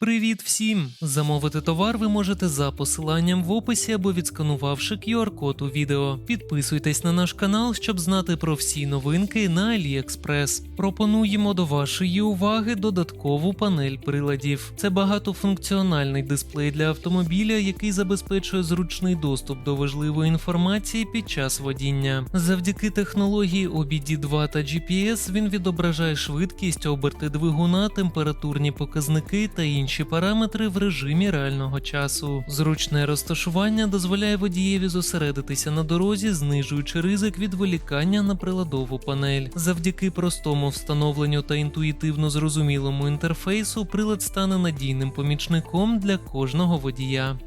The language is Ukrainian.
Привіт всім! Замовити товар ви можете за посиланням в описі або відсканувавши QR-код у відео. Підписуйтесь на наш канал, щоб знати про всі новинки на AliExpress. Пропонуємо до вашої уваги додаткову панель приладів. Це багатофункціональний дисплей для автомобіля, який забезпечує зручний доступ до важливої інформації під час водіння. Завдяки технології OBD2 та GPS він відображає швидкість, оберти двигуна, температурні показники та інші параметри в режимі реального часу. Зручне розташування дозволяє водієві зосередитися на дорозі, знижуючи ризик відволікання на приладову панель. Завдяки простому встановленню та інтуїтивно зрозумілому інтерфейсу прилад стане надійним помічником для кожного водія.